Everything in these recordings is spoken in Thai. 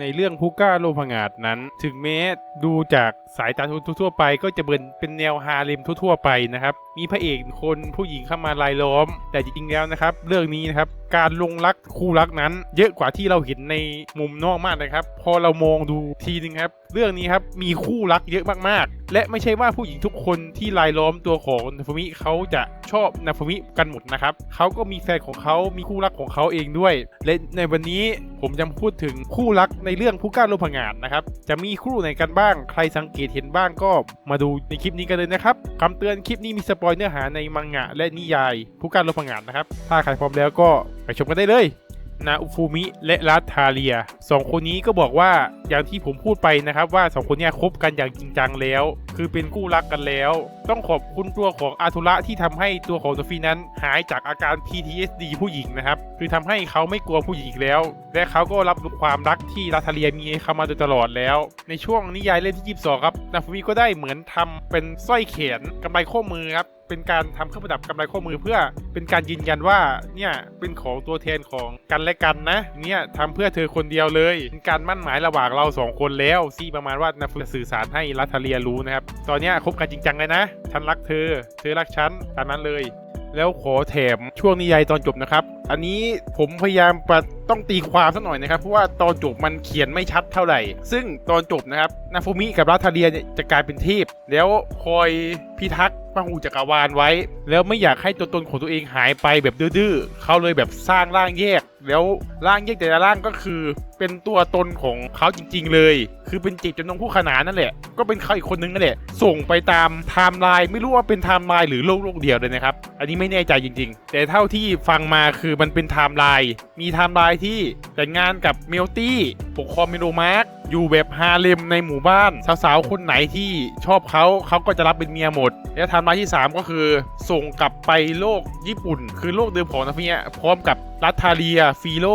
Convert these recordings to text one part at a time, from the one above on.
ในเรื่องพุก้าโลภงาดนั้น ถึงแม้ดูจากสายตาทั่วไป ก็จะเป็นเป็นแนวฮาเลมทั่ว ๆ ไปนะครับมีพระเอกคนผู้หญิงเข้ามารายล้อม แต่จริงๆแล้วนะครับ เรื่องนี้นะครับการลงรักคู่รักนั้น เยอะกว่าที่เราเห็นในมุมนอกมากนะครับ พอเรามองดูทีนึงครับ เรื่องนี้ครับมีคู่รักเยอะมากๆ และไม่ใช่ว่าผู้หญิงทุกคนที่รายล้อมตัวของนาฟมิเขาจะชอบนาฟมิกันหมดนะครับเขาก็มีแฟนของเขามีคู่รักของเขาเองด้วย และในวันนี้ผมจะพูดถึงคู่รักในเรื่องผู้กล้าโลภงานนะครับจะมีคู่ไหนกันบ้าง ใครสังเกตเห็นบ้างก็มาดูในคลิปนี้กันเลยนะครับคำเตือนคลิปนี้มีสปปอยเนื้อหาในมังงะและนิยายผู้กล้าโลภงานนะครับ ถ้าใครพร้อมแล้วก็ไปชมกันได้เลย นาอุฟูมิและรัตทาเลียสองคนนี้ก็บอกว่าอย่างที่ผมพูดไปนะครับว่าสองคนนี้คบกันอย่างจริงจังแล้ว คือเป็นคู่รักกันแล้ว ต้องขอบคุณตัวของอาทุระที่ทำให้ตัวของโซฟีนั้นหายจากอาการ PTSD ผู้หญิงนะครับ คือทำให้เขาไม่กลัวผู้หญิงอีกแล้ว และเขาก็รับรู้ความรักที่รัตทาเลียมีให้เขามาโดยตลอดแล้ว ในช่วงนิยายเล่มที่ 22 ครับนาฟูมิก็ได้เหมือนทำเป็นสร้อยแขนกำไลข้อมือครับเป็นการทำเครื่องประดับกำไรข้อมือเพื่อเป็นการยืนยันว่าเนี่ยเป็นของตัวแทนของกันและกันนะ เนี่ยทำเพื่อเธอคนเดียวเลย เป็นการมั่นหมายระหว่างเราสองคนแล้วซี่ประมาณว่านาฟูสื่อสารให้รัตเลียรู้นะครับตอนนี้คบกันจริงจังเลยนะ ฉันรักเธอ เธอรักฉันตามนั้นเลย แล้วขอแถมช่วงนิยายตอนจบนะครับ อันนี้ผมพยายามปะต้องตีความสักหน่อยนะครับ เพราะว่าตอนจบมันเขียนไม่ชัดเท่าไหร่ ซึ่งตอนจบนะครับนาฟูมิกับรัทาเลียเดียจะกลายเป็นเทพ แล้วคอยพิทักษ์พหูจักรวาลไว้ แล้วไม่อยากให้ตัวตนของตัวเองหายไปแบบดื้อๆเขาเลยแบบสร้างร่างแยก แล้วร่างแยกแต่ละร่างก็คือ เป็นตัวตนของเขาจริง ๆ เลย คือเป็นจิตจำนงผู้ขนานนั่นแหละ ก็เป็นเขาอีกคนนึงนั่นแหละ ส่งไปตามไทม์ไลน์ไม่รู้ว่าเป็นไทม์ไลน์หรือโลกโลกเดียวเลยนะครับ อันนี้ไม่แน่ใจจริง ๆ แต่เท่าที่ฟังมาคือมันเป็นไทม์ไลน์ มีไทม์ไลน์ที่แต่งงานกับเมลตี้ปกครองเมโลมาร์กอยู่แบบฮาเลมในหมู่บ้าน สาวๆ คนไหนที่ชอบเขาเขาก็จะรับเป็นเมียหมด และไทม์ไลน์ที่ 3 ก็คือส่งกลับไปโลกญี่ปุ่น คือโลกเดิมของนาฟิเนียพร้อมกับรัตทาเลียฟีโล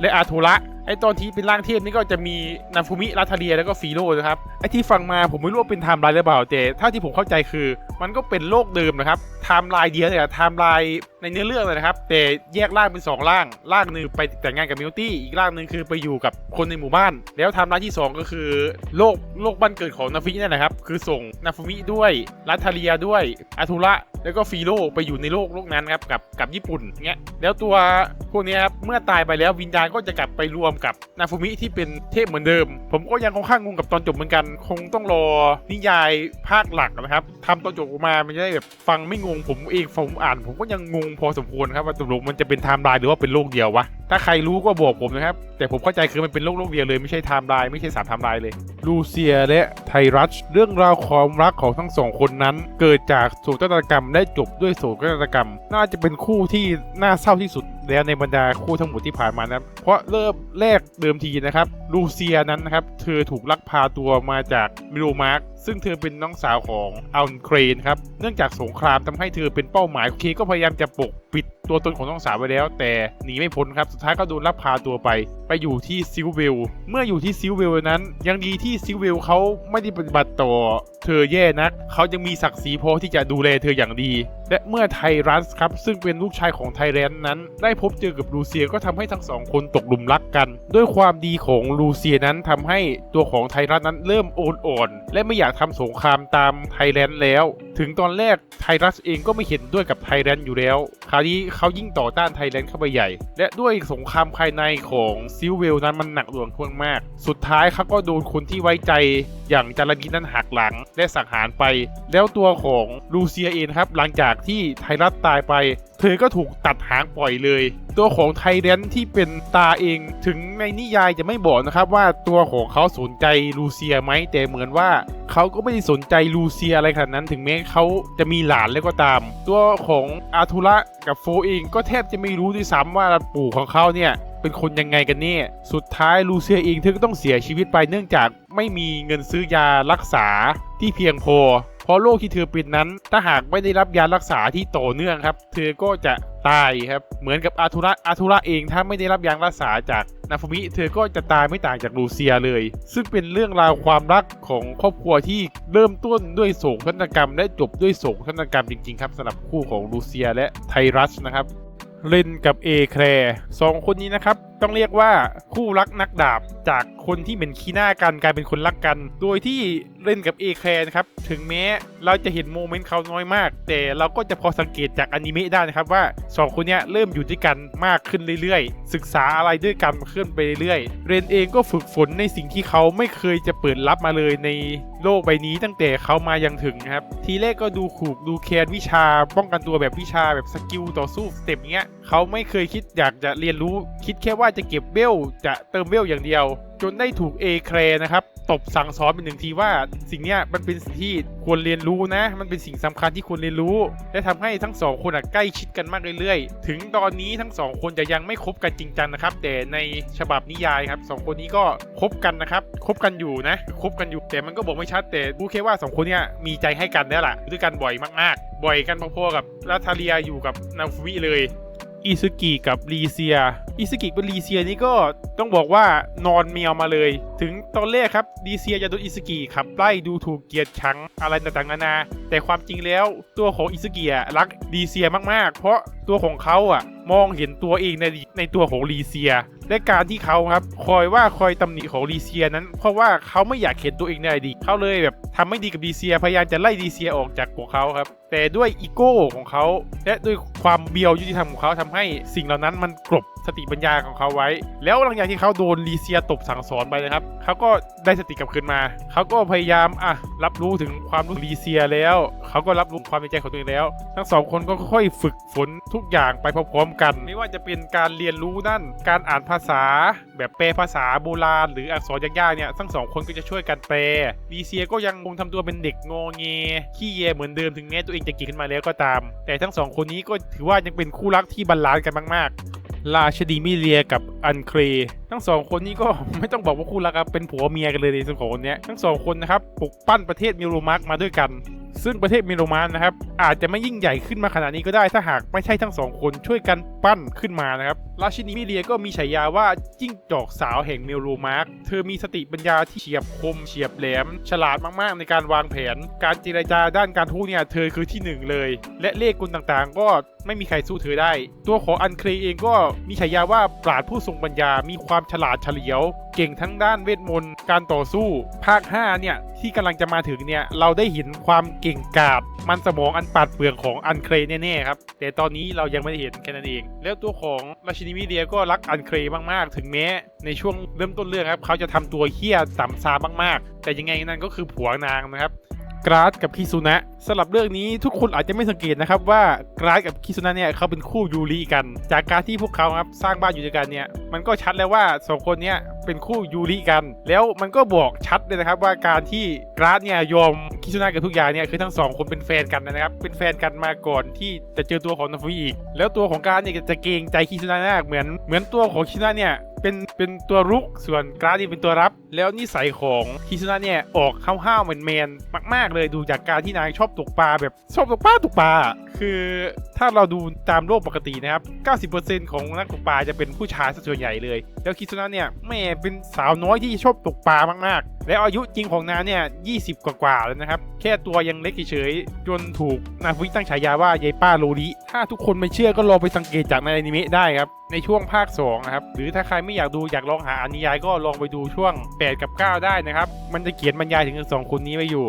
และอาโทระไอตอนที่เป็นร่างเทพนี่ก็จะมีนาฟูมิรัทาเลียแล้วก็ฟีโลนะครับไอที่ฟังมาผมไม่รู้ว่าเป็นไทม์ไลน์หรือเปล่าแต่ถ้าที่ผมเข้าใจคือ มันก็เป็นโลกเดิมนะครับไทม์ไลน์เดียวเลยไทม์ไลน์ในเนื้อเรื่องเลยนะครับ แต่แยกร่างเป็นสองร่าง ร่างหนึ่งไปแต่งงานกับมิวตี้อีกร่างหนึ่งคือไปอยู่กับคนในหมู่บ้าน แล้วไทม์ไลน์ที่สองก็คือ โลกโลกบ้านเกิดของนาฟินั่นแหละครับ คือส่งนาฟูมิด้วยรัทาเลียด้วยอาทูระแล้วก็ฟีโลไปอยู่ในโลกโลกนั้นครับกับกับญี่ปุ่นเงี้ยแล้วตัวพวกนี้ครับเมื่อตายไปแล้ววิญญาณก็จะกลับไปรวมกับนาฟูมิที่เป็นเทพเหมือนเดิม ผมก็ยังค่อนข้างงงกับตอนจบเหมือนกัน คงต้องรอนิยายภาคหลักนะครับทำตอนจบออกมามันจะได้แบบฟังไม่งงผมเองผมอ่าน ผมก็ยังงงพอสมควรครับว่าตกลงมันจะเป็นไทม์ไลน์หรือว่าเป็นโลกเดียววะถ้าใครรู้ก็บอกผมนะครับแต่ผมเข้าใจคือมันเป็นโลกโลกเดียวเลยไม่ใช่ไทม์ไลน์ไม่ใช่สามไทม์ไลน์เลย ลูเซียและไทรัชเรื่องราวความรักของทั้งสองคนนั้น เกิดจากโศกนาฏกรรมและจบด้วยโศกนาฏกรรม น่าจะเป็นคู่ที่น่าเศร้าที่สุดแล้วในบรรดาคู่ทั้งหมดที่ผ่านมานะเพราะเริ่มแรกเดิมทีนะครับลูเซียนั้นนะครับ เธอถูกลักพาตัวมาจากมิโลมาร์กซึ่งเธอเป็นน้องสาวของอัลเครนครับ เนื่องจากสงครามทำให้เธอเป็นเป้าหมายเคก็พยายามจะปกปิดตัวตนของน้องสาวไว้แล้ว แต่หนีไม่พ้นครับ สุดท้ายก็โดนลักพาตัวไป ไปอยู่ที่ซิลเวล เมื่ออยู่ที่ซิลเวลนั้น ยังดีที่ซิลเวลเขาไม่ได้ปฏิบัติต่อ เธอแย่นัก เขายังมีศักดิ์ศรีพอที่จะดูแลเธออย่างดี และเมื่อไทรัสครับ ซึ่งเป็นลูกชายของไทแรนนั้น ได้พบเจอกับลูเซียก็ทำให้ทั้งสองคนตกหลุมรักกัน ด้วยความดีของลูเซียนั้นทำให้ตัวของไทรัสนั้นเริ่มโอนอ่อน และไม่อยากทำสงครามตามไทแรนด์แล้ว ถึงตอนแรกไทรัสเองก็ไม่เห็นด้วยกับไทแรนด์อยู่แล้ว คราวนี้เขายิ่งต่อต้านไทแรนด์เข้าไปใหญ่ และด้วยสงครามภายในของซิลเวลนั้นมันหนักหน่วงค่อนมาก สุดท้ายเขาก็โดนคนที่ไว้ใจอย่างจารานีนั้นหักหลังและสังหารไป แล้วตัวของลูเซียเองครับหลังจากที่ไทรัสตายไป เธอก็ถูกตัดหางปล่อยเลย ตัวของไทแรนที่เป็นตาเองถึงในนิยายจะไม่บอกนะครับว่าตัวของเขาสนใจลูเซียไหมแต่เหมือนว่าเขาก็ไม่ได้สนใจลูเซียอะไรขนาดนั้น ถึงแม้เขาจะมีหลานแล้วก็ตาม ตัวของอาทูระกับโฟเองก็แทบจะไม่รู้ด้วยซ้ำว่าปู่ของเขาเนี่ยเป็นคนยังไงกันเนี่ย สุดท้ายลูเซียเองเธอก็ต้องเสียชีวิตไปเนื่องจากไม่มีเงินซื้อยารักษาที่เพียงพอ เพราะโรคที่เธอเป็นนั้น ถ้าหากไม่ได้รับยารักษาที่ต่อเนื่องครับ เธอก็จะตายครับ เหมือนกับอาทุระอาทุระเองถ้าไม่ได้รับยารักษาจากนาฟมิเธอก็จะตายไม่ต่างจากลูเซียเลย ซึ่งเป็นเรื่องราวความรักของครอบครัวที่เริ่มต้นด้วยโศกนาฏกรรม และจบด้วยโศกนาฏกรรมจริงๆครับสำหรับคู่ของลูเซียและไทรัสนะครับเลนกับเอแคร์สองคนนี้นะครับ ต้องเรียกว่าคู่รักนักดาบจากคนที่เป็นขี้หน้ากันกลายเป็นคนรักกัน โดยที่เล่นกับเอแคร์นะครับ ถึงแม้เราจะเห็นโมเมนต์เขาน้อยมาก แต่เราก็จะพอสังเกตจากอนิเมะได้นะครับว่าสองคนนี้เริ่มอยู่ด้วยกันมากขึ้นเรื่อยๆ ศึกษาอะไรด้วยกันขึ้นไปเรื่อยๆ เรนเองก็ฝึกฝนในสิ่งที่เขาไม่เคยจะเปิดรับมาเลยในโลกใบนี้ตั้งแต่เขามายังถึงครับ ทีแรกก็ดูขู่ดูแคนวิชา ป้องกันตัวแบบวิชาแบบสกิลต่อสู้สเต็ปเงี้ยเขาไม่เคยคิดอยากจะเรียนรู้คิดแค่ว่าจะเก็บเวลจะเติมเวลอย่างเดียว จนได้ถูกเอแครนะครับตบสั่งสอนเป็นหนึ่งทีว่าสิ่งเนี้ยมันเป็นสิ่งที่ควรเรียนรู้นะ มันเป็นสิ่งสำคัญที่ควรเรียนรู้ และทำให้ทั้งสองคนใกล้ชิดกันมากเรื่อยๆ ถึงตอนนี้ทั้งสองคนจะยังไม่คบกันจริงจังนะครับ แต่ในฉบับนิยายครับสองคนนี้ก็คบกันนะครับคบกันอยู่นะคบกันอยู่แต่มันก็บอกไม่ชัดแต่รู้แค่ว่าสองคนเนี้ยมีใจให้กันแล้วล่ะด้วยกันบ่อยมากๆ บ่อยกันพอๆกับลาทาเลียอยู่กับนาฟูมิเลย อิซุกิกับรีเซียอิซุกิกับรีเซียนี่ก็ต้องบอกว่านอนเมียวมาเลย ถึงตอนแรกครับรีเซียจะโดนอิซุกิขับไล่ดูถูกเกียดชังอะไรต่างๆนานา แต่ความจริงแล้วตัวของอิซุกิรักรีเซียมากๆ เพราะตัวของเขาอะมองเห็นตัวเองในในตัวของรีเซีย และการที่เขาครับคอยว่าคอยตำหนิของลีเซียนั้น เพราะว่าเขาไม่อยากเห็นตัวเองในอดีตเขาเลยแบบทำไม่ดีกับลีเซียพยายามจะไล่ลีเซียออกจากของเขาครับ แต่ด้วยอีโก้ของเขาและด้วยความเบียวยุติธรรมของเขาทำให้สิ่งเหล่านั้นมันกลบ สติปัญญาของเขาไว้ แล้วหลังจากที่เขาโดนลีเซียตบสั่งสอนไปนะครับเขาก็ได้สติกลับคืนมา เขาก็พยายามอะรับรู้ถึงความรู้ลีเซียแล้ว เขาก็รับรู้ความในใจของตัวเองแล้ว ทั้งสองคนก็ค่อยฝึกฝนทุกอย่างไปพร้อมๆกัน ไม่ว่าจะเป็นการเรียนรู้ด้านการอ่านภาษา แบบแปลภาษาโบราณ หรืออักษรยากๆเนี่ยทั้งสองคนก็จะช่วยกันแปลลีเซียก็ยังคงทำตัวเป็นเด็กงอเงขี้เยเหมือนเดิมถึงแม้ตัวเองจะเก่งขึ้นมาแล้วก็ตาม แต่ทั้งสองคนนี้ก็ถือว่ายังเป็นคู่รักที่บาลานซ์กันมากๆ ราชดีมิเลียกับอันเครทั้งสองคนนี้ก็ไม่ต้องบอกว่าคู่รักครับเป็นผัวเมียกันเลยในส่วนของคนนี้ทั้งสองคนนะครับปลุกปั้นประเทศมิโรมาร์กมาด้วยกัน ซึ่งประเทศมิโรมานนะครับอาจจะไม่ยิ่งใหญ่ขึ้นมาขนาดนี้ก็ได้ถ้าหากไม่ใช่ทั้งสองคนช่วยกันปั้นขึ้นมานะครับราชินีมิเลียก็มีฉายาว่าจิ้งจอกสาวแห่งเมโรมาร์กเธอมีสติปัญญาที่เฉียบคมเฉียบแหลม ฉลาดมากๆ ในการวางแผน การเจรจาด้านการทูตเนี่ยเธอคือที่หนึ่งเลย และเลขกลต่างๆ ก็ไม่มีใครสู้เธอได้ ตัวของอันเครเองก็มีฉายาว่าปราดผู้ทรงปัญญามีความฉลาดเฉลียว เก่งทั้งด้านเวทมนต์การต่อสู้ ภาค 5 เนี่ย ที่กำลังจะมาถึงเนี่ย เราได้เห็นความเก่งกาจมันสมองอันปาดเปลืองของอันเครแน่ๆครับ แต่ตอนนี้เรายังไม่ได้เห็นแค่นั้นเอง แล้วตัวของราชินีมิเดียก็รักอันเครมากๆ ถึงแม้ในช่วงเริ่มต้นเรื่องครับ เขาจะทำตัวเฮี้ยต่ำซามากๆ แต่ยังไงนั่นก็คือผัวนางนะครับ กราดกับคิซุนะสำหรับเรื่องนี้ทุกคนอาจจะไม่สังเกตนะครับว่ากราดกับคิซุนะเนี่ยเขาเป็นคู่ยูริกัน จากการที่พวกเขาครับสร้างบ้านอยู่ด้วยกันเนี่ยมันก็ชัดแล้วว่าสองคนเนี้ยเป็นคู่ยูริกัน แล้วมันก็บอกชัดเลยนะครับว่าการที่กราดเนี่ยยอมคิซุนะกับทุกอย่างเนี่ยคือทั้งสองคนเป็นแฟนกันนะครับเป็นแฟนกันมาก่อนที่จะเจอตัวของนาฟุอีก แล้วตัวของกราดเนี่ยจะเกรงใจคิซุนะมากเหมือนเหมือนตัวของคิซุนะเนี่ย เป็นเป็นตัวรุกส่วนกราดนี่เป็นตัวรับ แล้วนิสัยของคิซุนะเนี่ยออกห้าวๆเหมือนแมนมาก ๆ เลยดูจากการที่นางชอบตกปลาแบบชอบตกปลาตกปลาคือถ้าเราดูตามโลกปกตินะครับ 90%ของนักตกปลาจะเป็นผู้ชายส่วนใหญ่เลย แล้วคิซุนะเนี่ยแม่เป็นสาวน้อยที่ชอบตกปลามากๆ แล้วอายุจริงของนางเนี่ย 20 กว่าๆแล้วนะครับ แค่ตัวยังเล็กเฉยๆจนถูกนาฟุตั้งฉายาว่ายายป้าโลริถ้าทุกคนไม่เชื่อก็ลองไปสังเกตจากในอนิเมะได้ครับ ในช่วงภาค2นะครับหรือถ้าใครไม่อยากดูอยากลองหาอนิยายก็ลองไปดูช่วง 8 กับ 9 ได้นะครับ มันจะเขียนบรรยายถึงสองคนนี้ไว้อยู่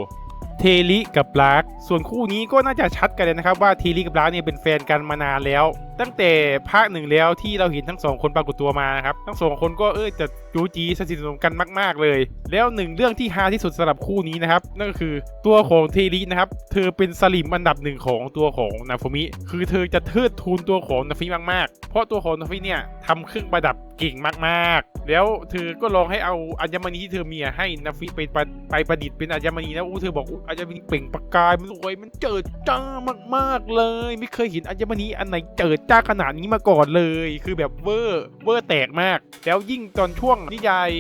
เทลิกับลากส่วนคู่นี้ก็น่าจะชัดกันเลยนะครับว่าเทลิกับลากเนี่ยเป็นแฟนกันมานานแล้วตั้งแต่ภาคหนึ่งแล้วที่เราเห็นทั้งสองคนปรากฏตัวมานะครับทั้งสองคนก็เออจะจูจีสนิทสนมกันมากๆเลย แล้วหนึ่งเรื่องที่ฮาที่สุดสำหรับคู่นี้นะครับนั่นก็คือตัวของเทลินะครับเธอเป็นสลิมอันดับหนึ่งของตัวของนาฟมิ คือเธอจะเทิดทูนตัวของนาฟิมากๆ เพราะตัวของนาฟิเนี่ยทำเครื่องประดับเก่งมากๆ แล้วเธอก็ลองให้เอาอัญมณีที่เธอมีให้นาฟิไปปไปประดิษฐ์เป็นอัญมณีนะอู้เธอบอกอู้อัญมณีเปล่งประกายมันสวยมันเจิดจ้ามากๆเลย ไม่เคยเห็นอัญมณีอันไหนเจิดจ้าขนาดนี้มาก่อนเลย คือแบบเวอร์เวอร์แตกมาก แล้วยิ่งตอนช่วงนิยาย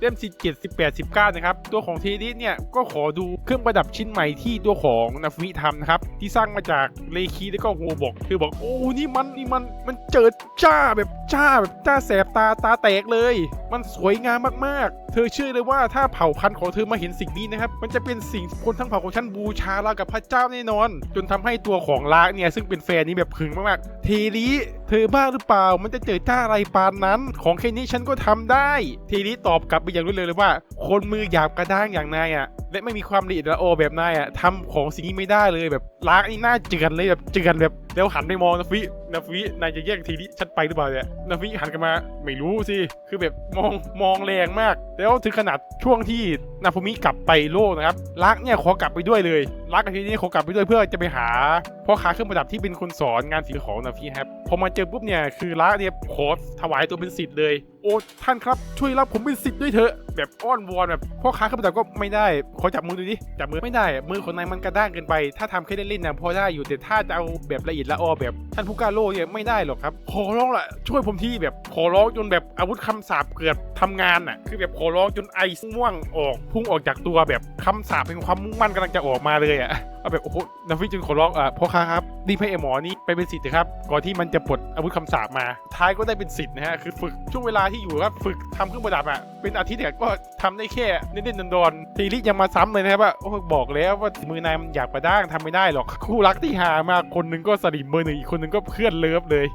เล่ม 17 18 19 นะครับ ตัวของเทริเนี่ยก็ขอดูเครื่องประดับชิ้นใหม่ที่ตัวของนาฟมิทำนะครับ ที่สร้างมาจากเลคีแล้วก็โฮบอก คือบอกโอ้นี่มันนี่มันมันเจิดจ้าแบบจ้าแบบจ้าแสบตาตาแตกเลย มันสวยงามมากๆ เธอเชื่อเลยว่าถ้าเผ่าพันธุ์ของเธอมาเห็นสิ่งนี้นะครับ มันจะเป็นสิ่งคนทั้งเผ่าของฉันบูชาเรากับพระเจ้าแน่นอน จนทำให้ตัวของลากเนี่ยซึ่งเป็นแฟนนี้แบบหึงมากๆ เทลีเธอบ้าหรือเปล่า มันจะเจอจ้าอะไรปานนั้น ของแค่นี้ฉันก็ทำได้ เทลีตอบกลับไปอย่างรวดเร็วเลยว่า คนมือหยาบกระด้างอย่างนายอะ และไม่มีความละเอียดละออแบบนายอะทำของสิ่งนี้ไม่ได้เลยแบบลากนี่หน้าเจือนเลยแบบเจือนแบบแล้วหันไปมองนาฟินาฟินายจะแย่งทีนี้ฉันไปหรือเปล่าเนี่ยนาฟิหันกลันมาไม่รู้สิคือแบบมองมองแรงมาก แล้วถึงขนาดช่วงที่นาฟูมิกลับไปโลกนะครับลักเนี่ยขอกลับไปด้วยเลยลักกับทีนี้ขอกลับไปด้วยเพื่อจะไปหาพ่อค้าเครื่องประดับที่เป็นคนสอนงานศิลป์ของนาฟิครับพอมาเจอปุ๊บเนี่ยคือลักเนี่ยขอถวายตัวเป็นศิษย์เลยโอ้ท่านครับช่วยรับผมเป็นศิษย์ด้วยเถอะแบบอ้อนวอนแบบพ่อค้าเครื่องประดับก็ไม่ได้ขอจับมือดูดิ จับมือไม่ได้ มือของนายมันกระด้างเกินไป ถ้าทำแค่เล่นๆนะพอได้อยู่แต่ถ้าจะเอาแบบละเอียดละออแบบท่านผู้กล้าโลกเนี่ยไม่ได้หรอกครับ ขอร้องละช่วยผมที่แบบขอร้องจนแบบอาวุธคำสาปเกือบทำงานอะ คือแบบขอร้องจนไอม่วงออกพุ่งออกจากตัวแบบคำสาปเป็นความมุ่งมั่นกำลังจะออกมาเลยอะเอาแบบโอ้โหนาฟิจึงขอร้องอะพ่อค้าครับรีบให้ไอหมอนี่ไปเป็นสิทธิ์เถอะครับ ก่อนที่มันจะปลดอาวุธคำสาปมา ท้ายก็ได้เป็นสิทธิ์นะฮะ คือฝึกช่วงเวลาที่อยู่ครับฝึกทำเครื่องประดับอะ เป็นอาทิตย์เนี่ยก็ทำได้แค่เล่นๆดอนๆทีนี้ยังมาซ้ำเลยนะครับว่าโอ้บอกแล้วว่ามือนายมันอยากประด้างทำไม่ได้หรอก คู่รักที่หามากคนหนึงก็สลิมเบอร์หนึ่งอีกคนหนึงก็เพื่อนเลิฟเลย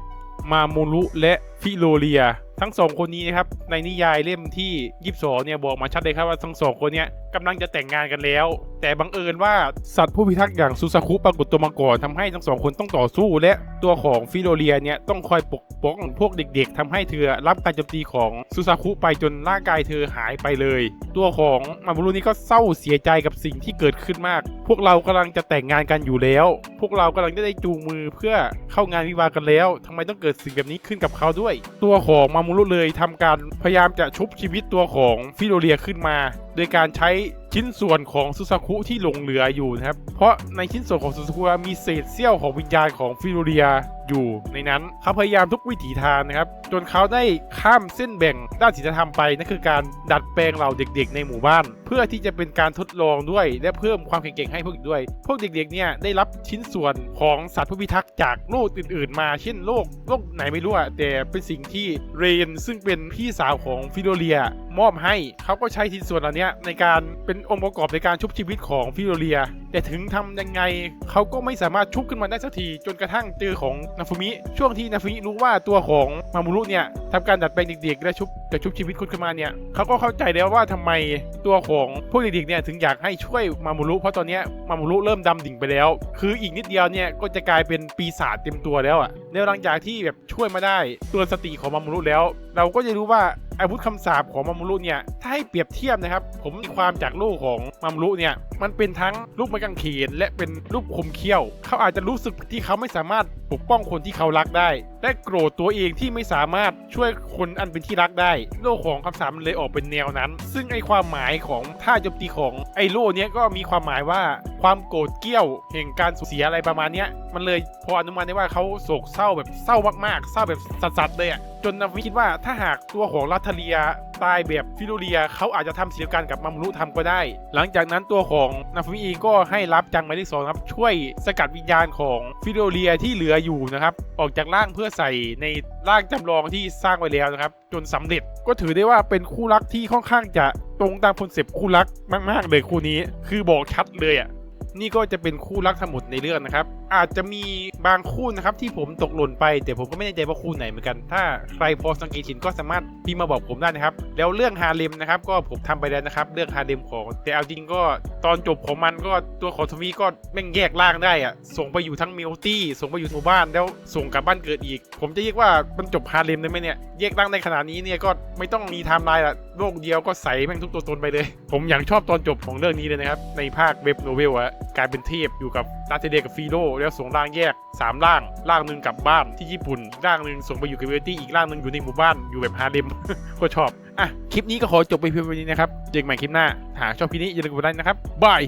มาโมรุและฟิโลเลีย ทั้งสองคนนี้นะครับในนิยายเล่มที่ 22 เนี่ยบอกมาชัดเลยครับว่าทั้งสองคนเนี้ยกำลังจะแต่งงานกันแล้ว แต่บังเอิญว่าสัตว์ผู้พิทักษ์อย่างซูซาคุปรากฏตัวมาก่อนทำให้ทั้งสองคนต้องต่อสู้และตัวของฟิโลเลียเนี่ยต้องคอยปกป้องพวกเด็กๆทำให้เธอรับการโจมตีของซูซาคุไปจนร่างกายเธอหายไปเลย ตัวของมาบุรุนี่ก็เศร้าเสียใจกับสิ่งที่เกิดขึ้นมาก พวกเรากำลังจะแต่งงานกันอยู่แล้ว พวกเรากำลังจะได้จูงมือเพื่อเข้างานวิวากันแล้วทำไมต้องเกิดสิ่งแบบนี้ขึ้นกับเขาด้วย ตัวของมามุรุเลยทำการพยายามจะชุบชีวิตตัวของฟิโลเลียขึ้นมา โดยการใช้ ชิ้นส่วนของซูซาคุที่หลงเหลืออยู่นะครับ เพราะในชิ้นส่วนของซูซาคุมีเศษเสี้ยวของวิญญาณของฟิโลเรียอยู่ในนั้นเขาพยายามทุกวิถีทางนะครับ จนเขาได้ข้ามเส้นแบ่งด้านศีลธรรมไปนั่นคือการดัดแปลงเหล่าเด็กๆ ในหมู่บ้านเพื่อที่จะเป็นการทดลองด้วย และเพิ่มความแข็งแกร่งให้พวกอีกด้วย พวกเด็กๆเนี่ยได้รับชิ้นส่วนของสัตว์ผู้พิทักษ์จากโลกอื่น ๆ มาเช่นโลกโลกไหนไม่รู้อะแต่เป็นสิ่งที่เรนซึ่งเป็นพี่สาวของฟิโดเลีย มอบให้เขาก็ใช้ชิ้นส่วนเหล่านี้ในการเป็นองค์ประกอบในการชุบชีวิตของฟิโดเลีย แต่ถึงทำยังไงเขาก็ไม่สามารถชุบขึ้นมาได้สักทีจนกระทั่งเจอของนาฟูมิช่วงที่นาฟูมิรู้ว่าตัวของมามุรุเนี่ยทำการดัดแปลงเด็กๆและชุบจะชุบชีวิตคนขึ้นมาเนี่ยเขาก็เข้าใจแล้วว่าทำไมตัวของพวกเด็กๆเนี่ยถึงอยากให้ช่วยมามุรุเพราะตอนนี้มามุรุเริ่มดำดิ่งไปแล้ว คืออีกนิดเดียวเนี่ยก็จะกลายเป็นปีศาจเต็มตัวแล้วอะ แล้วหลังจากที่แบบช่วยมาได้ตัวสติของมามุรุแล้ว เราก็จะรู้ว่าอาวุธคำสาปของมามุรุเนี่ยถ้าให้เปรียบเทียบนะครับ ผมมีความจากลูกของมามุรุเนี่ยมันเป็นทั้งลูกไม้กางเขนและเป็นลูกคมเขี้ยว เขาอาจจะรู้สึกที่เขาไม่สามารถปกป้องคนที่เขารักได้ และโกรธตัวเองที่ไม่สามารถช่วยคนอันเป็นที่รักได้ โลกของคำสาปมันเลยออกเป็นแนวนั้น ซึ่งไอความหมายของท่าโจมตีของไอโลเนี้ยก็มีความหมายว่าความโกรธเกรี้ยวแห่งการสูญเสียอะไรประมาณเนี้ย มันเลยพออนุมานได้ว่าเขาโศกเศร้าแบบเศร้ามากๆ เศร้าแบบสัสๆเลยอะจนนาวิคิดว่าถ้าหากตัวของลัทเทเลียตายแบบฟิโลเลียเขาอาจจะทำศิลปการกับมัมรุทำก็ได้ หลังจากนั้นตัวของนาฟิเองก็ให้รับจังหมายเลขสองครับช่วยสกัดวิญญาณของฟิโลเลียที่เหลืออยู่นะครับออกจากร่างเพื่อใส่ในร่างจำลองที่สร้างไว้แล้วนะครับ จนสำเร็จก็ถือได้ว่าเป็นคู่รักที่ค่อนข้างจะตรงตามคอนเซปต์คู่รักมาก ๆ เลยคู่นี้ คือบอกชัดเลยอะ นี่ก็จะเป็นคู่รักทั้งหมดในเรื่องนะครับอาจจะมีบางคู่นะครับที่ผมตกหล่นไป แต่ผมก็ไม่แน่ใจว่าคู่ไหนเหมือนกัน ถ้าใครพอสังเกตเห็นก็สามารถพิมพ์มาบอกผมได้นะครับ แล้วเรื่องฮาเลมนะครับ ก็ผมทำไปแล้วนะครับเรื่องฮาเลมของ แต่เอาจริงก็ตอนจบของมันก็ตัวของทวีก็แม่งแยกร่างได้อะส่งไปอยู่ทั้งมิลตี้ส่งไปอยู่หมู่บ้านแล้วส่งกลับบ้านเกิดอีก ผมจะเรียกว่ามันจบฮาเลมได้ไหมเนี่ยแยกร่างในขนาดนี้เนี่ยก็ไม่ต้องมีไทม์ไลน์ละโลกเดียวก็ใส่แม่งทุกตัวตนไปเลย ผมอย่างชอบตอนจบของเรื่องนี้เลยนะครับในภาคเว็บโนเวลอะกลายเป็นเทพอยู่กับลาเทเดกับฟีโรแล้วส่งร่างแยก 3 ร่าง ร่างหนึ่งกลับบ้านที่ญี่ปุ่น ร่างหนึ่งส่งไปอยู่กับเวตี้อีกร่างหนึ่งอยู่ในหมู่บ้านอยู่แบบฮาเลมก็ชอบ อะ คลิปนี้ก็ขอจบไปเพียงเท่านี้นะครับ เจอกันใหม่คลิปหน้า หากชอบคลิปนี้อย่าลืมกดไลค์นะครับบาย